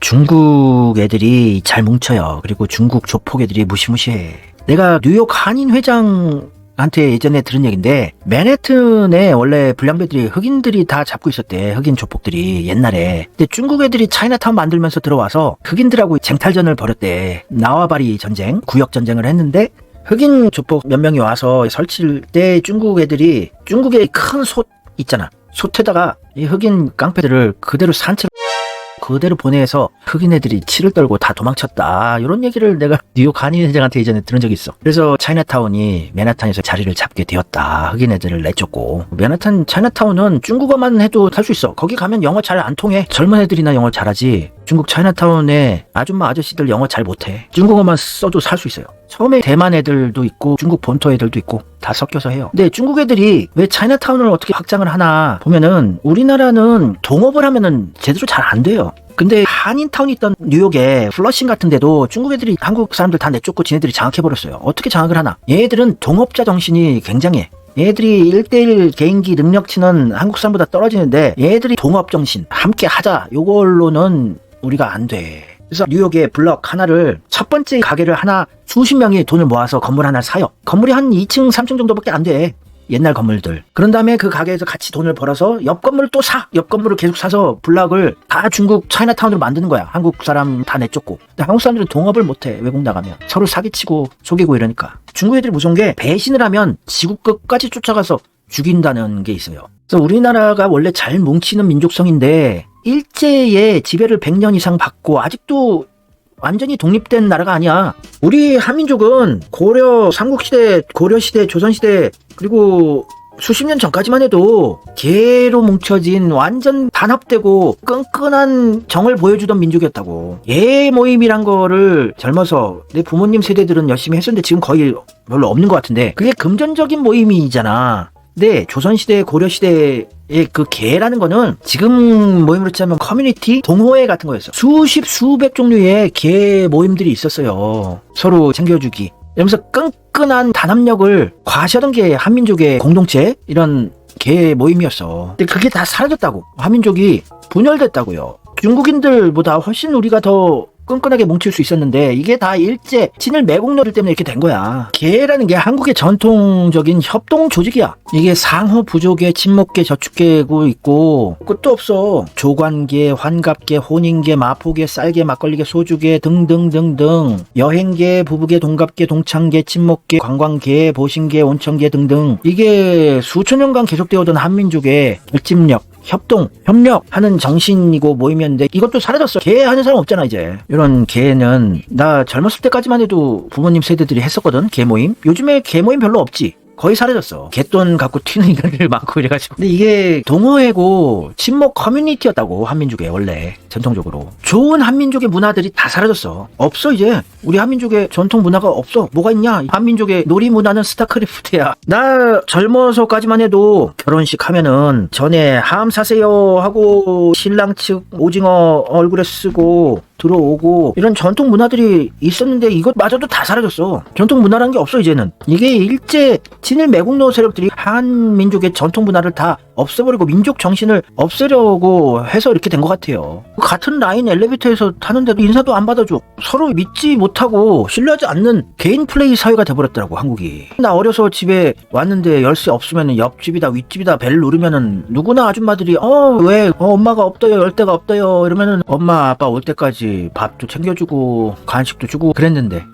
중국 애들이 잘 뭉쳐요. 그리고 중국 조폭 애들이 무시무시해. 내가 뉴욕 한인 회장 한테 예전에 들은 얘기인데 맨해튼에 원래 불량배들이 흑인들이 다 잡고 있었대. 흑인 조폭들이 옛날에. 근데 중국 애들이 차이나타운 만들면서 들어와서 흑인들하고 쟁탈전을 벌였대. 나와바리 전쟁, 구역 전쟁을 했는데 흑인 조폭 몇 명이 와서 설칠 때 중국 애들이 중국의 큰 솥 있잖아. 솥에다가 이 흑인 깡패들을 그대로 산채 그대로 보내서 흑인 애들이 치를 떨고 다 도망쳤다. 이런 얘기를 내가 뉴욕 한인 회장한테 예전에 들은 적이 있어. 그래서 차이나타운이 맨하탄에서 자리를 잡게 되었다. 흑인 애들을 내쫓고. 맨하탄 차이나타운은 중국어만 해도 살 수 있어. 거기 가면 영어 잘 안 통해. 젊은 애들이나 영어 잘하지. 중국 차이나타운에 아줌마 아저씨들 영어 잘 못해. 중국어만 써도 살 수 있어요. 처음에 대만 애들도 있고 중국 본토 애들도 있고 다 섞여서 해요. 근데 중국 애들이 왜 차이나타운을 어떻게 확장을 하나 보면은 우리나라는 동업을 하면은 제대로 잘 안 돼요. 근데 한인타운이 있던 뉴욕에 플러싱 같은 데도 중국 애들이 한국 사람들 다 내쫓고 지네들이 장악해버렸어요. 어떻게 장악을 하나? 얘들은 동업자 정신이 굉장해. 얘들이 1대1 개인기 능력치는 한국 사람보다 떨어지는데 얘들이 동업 정신 함께 하자 요걸로는 우리가 안 돼. 그래서 뉴욕의 블럭 하나를 첫 번째 가게를 하나 수십 명이 돈을 모아서 건물 하나를 사요. 건물이 한 2층, 3층 정도밖에 안 돼. 옛날 건물들. 그런 다음에 그 가게에서 같이 돈을 벌어서 옆 건물을 또 사! 옆 건물을 계속 사서 블락을 다 중국 차이나타운으로 만드는 거야. 한국 사람 다 내쫓고. 근데 한국 사람들은 동업을 못해. 외국 나가면. 서로 사기치고 속이고 이러니까. 중국 애들이 무서운 게 배신을 하면 지구 끝까지 쫓아가서 죽인다는 게 있어요. 그래서 우리나라가 원래 잘 뭉치는 민족성인데 일제의 지배를 100년 이상 받고 아직도 완전히 독립된 나라가 아니야. 우리 한민족은 고려 삼국시대, 고려시대, 조선시대 그리고 수십 년 전까지만 해도 개로 뭉쳐진 완전 단합되고 끈끈한 정을 보여주던 민족이었다고. 예 모임이란 거를 젊어서 내 부모님 세대들은 열심히 했었는데 지금 거의 별로 없는 것 같은데 그게 금전적인 모임이잖아. 근데 조선시대, 고려시대의 그 개라는 거는 지금 모임으로 치자면 커뮤니티 동호회 같은 거였어. 수십, 수백 종류의 개 모임들이 있었어요. 서로 챙겨주기. 이러면서 끈끈한 단합력을 과시하던 게 한민족의 공동체 이런 개 모임이었어. 근데 그게 다 사라졌다고. 한민족이 분열됐다고요. 중국인들보다 훨씬 우리가 더 끈끈하게 뭉칠 수 있었는데 이게 다 일제 친일 매국노들 때문에 이렇게 된 거야. 개라는 게 한국의 전통적인 협동 조직이야. 이게 상호 부족계, 친목계, 저축계고 있고 끝도 없어. 조관계, 환갑계, 혼인계, 마포계, 쌀계, 막걸리계, 소주계 등등등등 여행계, 부부계, 동갑계, 동창계, 친목계, 관광계, 보신계, 온천계 등등 이게 수천 년간 계속되어 오던 한민족의 결집력 협동, 협력하는 정신이고 모임이었는데 이것도 사라졌어. 개 하는 사람 없잖아 이제. 이런 개는 나 젊었을 때까지만 해도 부모님 세대들이 했었거든. 개 모임. 요즘에 개 모임 별로 없지. 거의 사라졌어. 개돈 갖고 튀는 인간들 많고 이래가지고. 근데 이게 동호회고 친목 커뮤니티였다고 한민족에 원래 전통적으로. 좋은 한민족의 문화들이 다 사라졌어. 없어 이제. 우리 한민족의 전통 문화가 없어. 뭐가 있냐? 한민족의 놀이 문화는 스타크래프트야. 나 젊어서까지만 해도 결혼식 하면은 전에 함 사세요 하고 신랑 측 오징어 얼굴에 쓰고 들어오고 이런 전통 문화들이 있었는데 이것마저도 다 사라졌어. 전통 문화라는 게 없어 이제는. 이게 일제 친일 매국노 세력들이 한민족의 전통 문화를 다 없애버리고 민족 정신을 없애려고 해서 이렇게 된 것 같아요. 같은 라인 엘리베이터에서 타는데도 인사도 안 받아줘. 서로 믿지 못하고 신뢰하지 않는 개인 플레이 사회가 돼버렸더라고 한국이. 나 어려서 집에 왔는데 열쇠 없으면 옆집이다 윗집이다 벨 누르면은 누구나 아줌마들이 어왜 어, 엄마가 없어요 열대가 없어요 이러면은 엄마 아빠 올 때까지 밥도 챙겨주고 간식도 주고 그랬는데